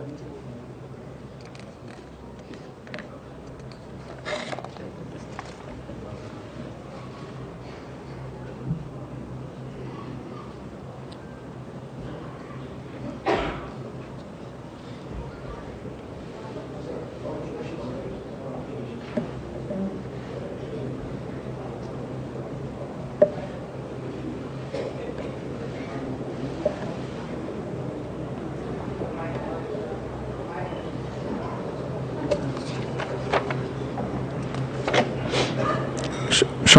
Tabii ki.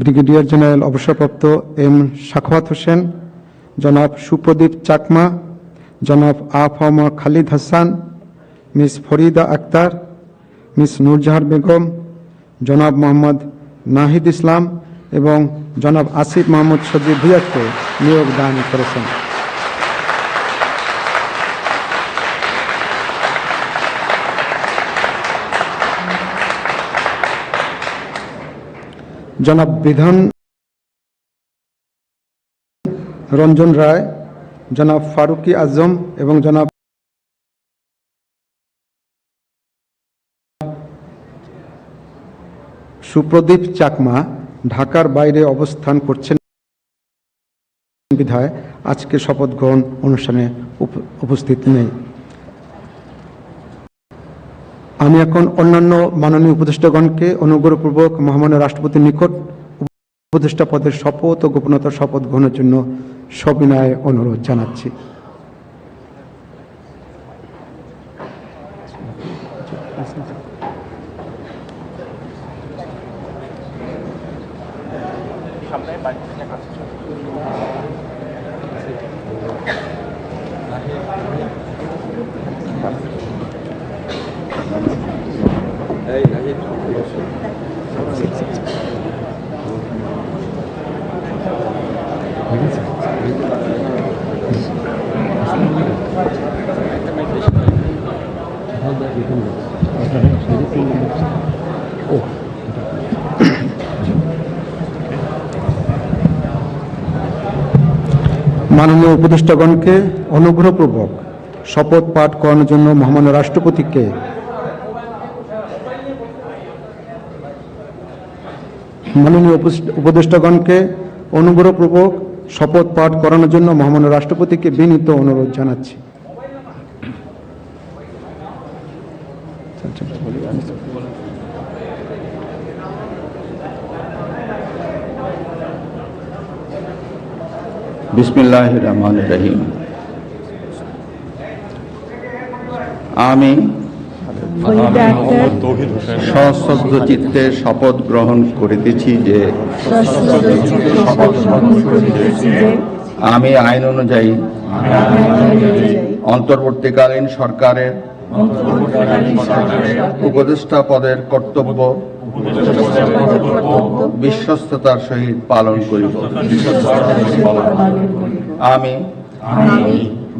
Brigadier general অবসরপ্রাপ্ত M Sakhawat Hossain, জনাব সুপ্রদীপ চাকমা, জনাব আফামা খালিদ হাসান, মিস ফরিদা আক্তার, মিস নুরজাহার বেগম, জনাব মোহাম্মদ নাহিদ ইসলাম এবং জনাব আসিফ মোহাম্মদ সজিব ভিয়াকে নিয়োগ দান করেছেন। জনাব বিধান রঞ্জন রায়, জনাব ফারুকি আজম এবং জনাব সুপ্রদীপ চাকমা ঢাকার বাইরে অবস্থান করছেন বিধায়। আজকে শপথ গ্রহণ অনুষ্ঠানে উপস্থিত নেই। আমি এখন অন্যান্য মাননীয় উপদেষ্টাগণকে অনুগ্রহপূর্বক মহামান্য রাষ্ট্রপতির নিকট উপদেষ্টা পদের শপথ ও গোপনতার শপথ গ্রহণের জন্য সবিনয় অনুরোধ জানাচ্ছি। মাননীয় উপদেষ্টাগণকে অনুগ্রহপূর্বক শপথ পাঠ করানোর জন্য মহামান্য রাষ্ট্রপতিকে মাননীয় উপদেষ্টাগণকে অনুগ্রহপূর্বক শপথ পাঠ করানোর জন্য মহামান্য রাষ্ট্রপতিকে বিনীত অনুরোধ জানাচ্ছি। বিসমিল্লাহ রহমান রহিম। আমি সশ্রদ্ধ চিত্তে শপথ গ্রহণ করিতেছি যে আমি আইন অনুযায়ী অন্তর্বর্তীকালীন সরকারের উপদেষ্টা পদের কর্তব্য বিশ্বস্ততার সহিত পালন করিব। আমি আমি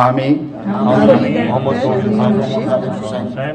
আমি আমি মোহাম্মদ তৌহিদ হোসেন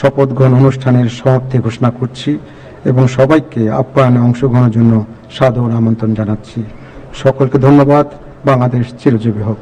শপথ গ্রহণ অনুষ্ঠানের সমাপ্তি ঘোষণা করছি এবং সবাইকে আপ্যায়নে অংশগ্রহণের জন্য সাদর আমন্ত্রণ জানাচ্ছি। সকলকে ধন্যবাদ। বাংলাদেশ চিরজীবী হোক।